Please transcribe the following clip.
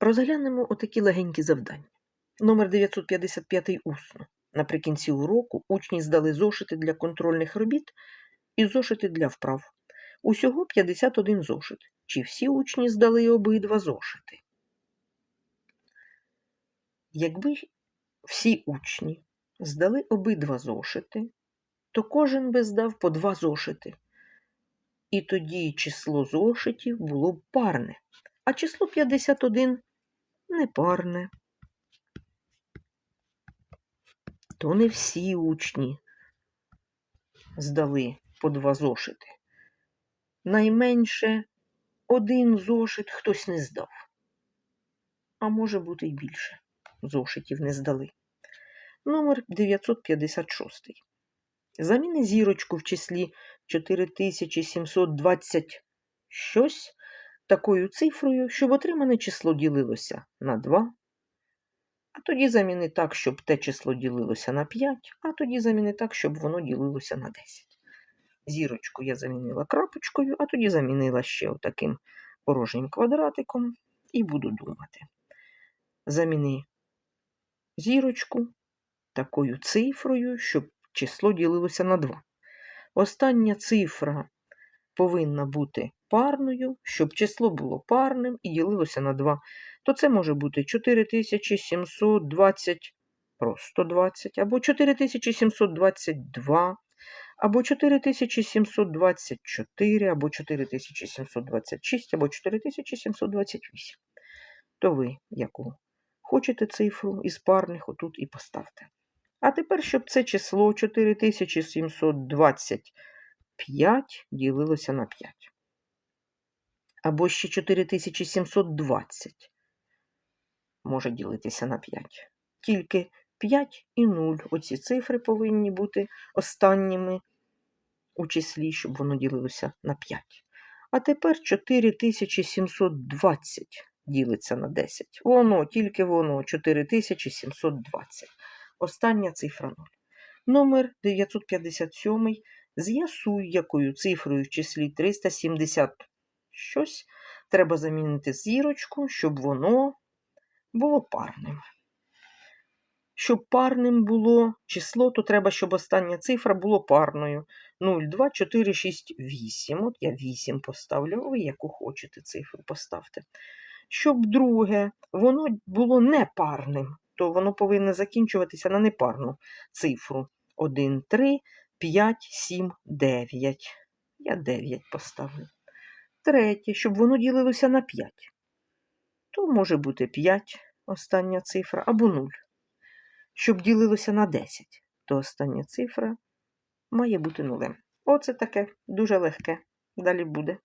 Розглянемо отакі легенькі завдання. Номер 955 усно. Наприкінці уроку учні здали зошити для контрольних робіт і зошити для вправ. Усього 51 зошит. Чи всі учні здали обидва зошити? Якби всі учні здали обидва зошити, то кожен би здав по два зошити. І тоді число зошитів було б парне, а число 51 непарне. То не всі учні здали по два зошити. Найменше один зошит хтось не здав. А може бути й більше зошитів не здали. Номер 956. Заміни зірочку в числі 4720 щось такою цифрою, щоб отримане число ділилося на 2. А тоді заміни так, щоб те число ділилося на 5, а тоді заміни так, щоб воно ділилося на 10. Зірочку я замінила крапочкою, а тоді замінила ще отаким порожнім квадратиком і буду думати. Заміни зірочку такою цифрою, щоб число ділилося на 2. Остання цифра повинна бути парною, щоб число було парним і ділилося на 2. То це може бути 4720 просто 20, або 4722, або 4724, або 4726, або 4728. То ви яку хочете цифру із парних отут і поставте. А тепер, щоб це число 4725 ділилося на 5. Або ще 4720 може ділитися на 5. Тільки 5 і 0. Оці цифри повинні бути останніми у числі, щоб воно ділилося на 5. А тепер 4720 ділиться на 10. Воно, тільки воно, 4720. Остання цифра 0. Номер 957. З'ясуй, якою цифрою в числі 370 щось треба замінити зірочку, щоб воно було парним. Щоб парним було число, то треба, щоб остання цифра було парною. 0, 2, 4, 6, 8. От я 8 поставлю, ви яку хочете цифру поставте. Щоб друге, воно було непарним, то воно повинно закінчуватися на непарну цифру. 1, 3, 5, 7, 9. Я 9 поставлю. Третє, щоб воно ділилося на 5. То може бути 5, остання цифра, або 0. Щоб ділилося на 10, то остання цифра має бути нулем. Оце таке дуже легке. Далі буде.